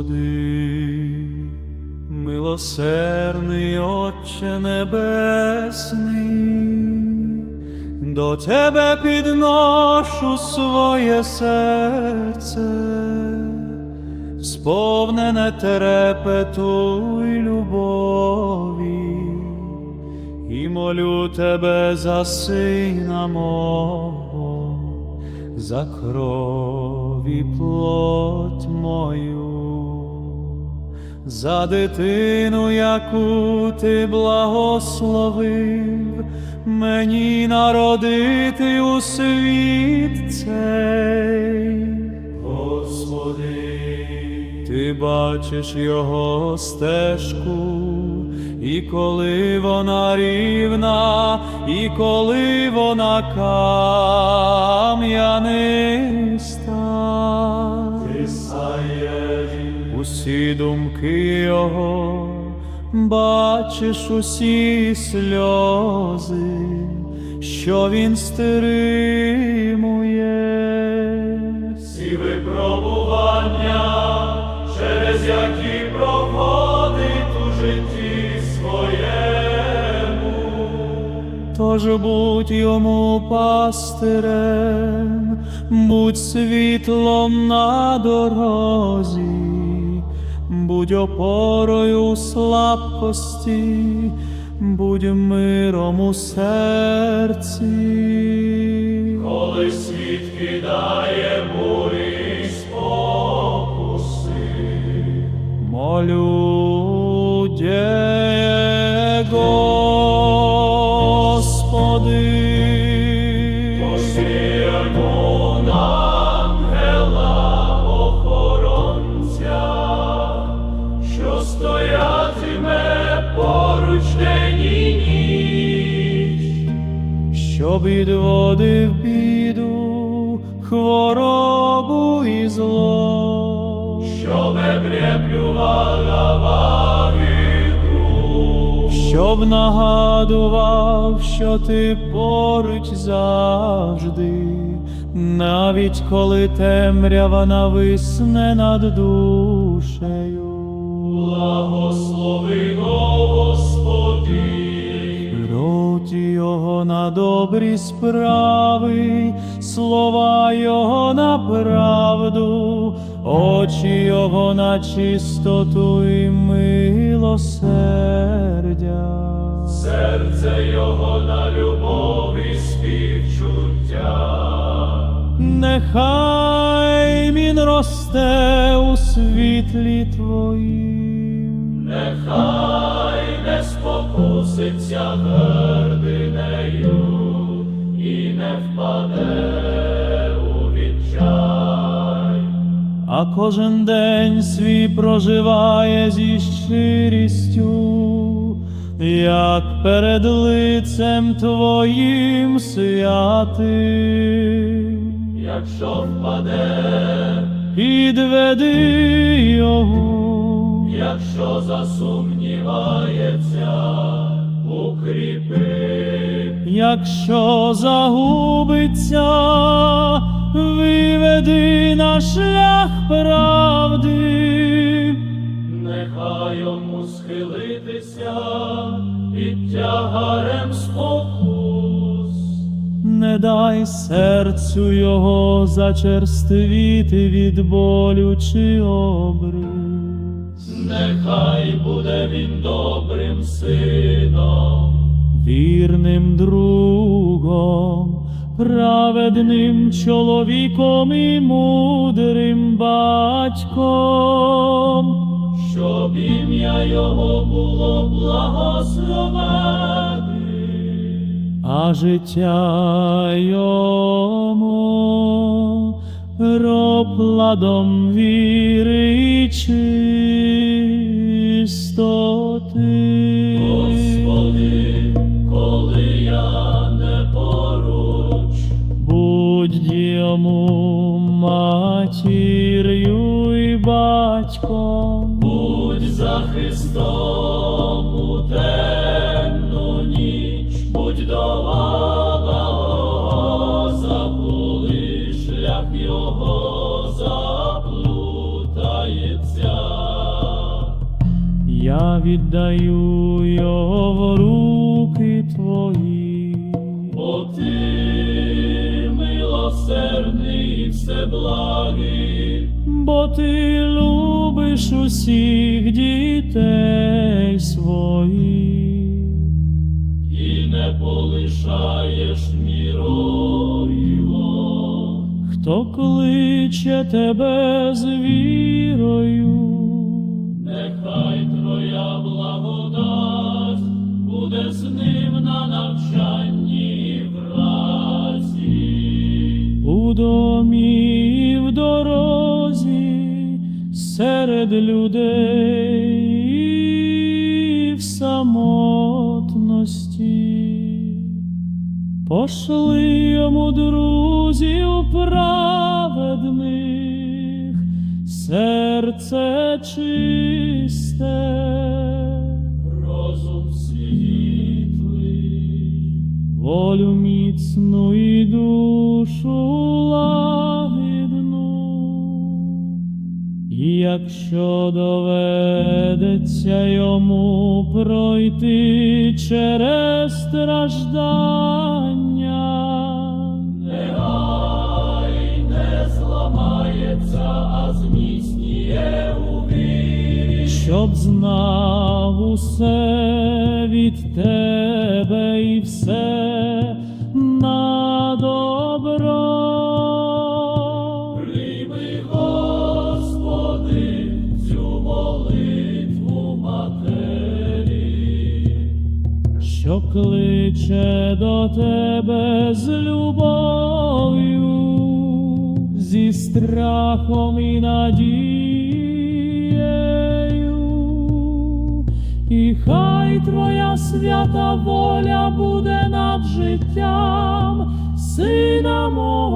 Господи, милосердний Отче Небесний, до Тебе підношу своє серце, сповнене трепету й любові, і молю Тебе за сина мого, за кров і плоть мою, за дитину, яку ти благословив, мені народити у світ цей, Господи, ти бачиш його стежку, і коли вона рівна, і коли вона кам'яниста, усі думки його, бачиш усі сльози, що він стримує. Всі випробування, через які проходить у житті своєму. Тож будь йому пастирем, будь світлом на дорозі, будь опорою у слабкості, будь миром у серці. Коли світ кидає бурі спокуси, молю щоб відводив біду, хворобу і зло, щоб прикривала вагіту, щоб нагадував, що ти поруч завжди, навіть коли темрява нависне над душею. Благослови на добрі справи, слова його на правду, очі його на чистоту і милосердя. Серце його на любов і співчуття. Нехай він росте у світлі твоїм. Нехай не спокуситься і не впаде у відчай. А кожен день свій проживає зі щирістю, як перед лицем твоїм святим. Якщо впаде, підведи його, якщо засумнівається, укріпи, якщо загубиться, виведи на шлях правди, нехай йому схилитися під тягарем спокус. Не дай серцю його зачерствіти від болю чи обриз. Нехай буде він добрим сином, вірним другом, праведним чоловіком і мудрим батьком, щоб ім'я його було благословене а життя йому ропладом віри і чистоти. Господи, я не поруч, будь йому матір'ю і батьком, будь захистом у темну ніч, будь до забули шлях його заплутається. я віддаю його в руки твої. Бо ти милосердний і всеблагий, бо ти любиш усіх дітей своїх. і не полишаєш мірою. Хто кличе тебе з вірою, Нехай твоя благодать буде з ним на навчанні і праці. у домі і в дорозі, серед людей і в самотності. Пошли йому друзів праведних, серце чисте. Розум волю міцну і душу лагідну, і якщо доведеться йому пройти через страждання, не зламається, а зміцніє у щоб знав усе від тебе і все кличе до тебе з любов'ю, зі страхом і надією, і хай твоя свята воля буде над життям сина мого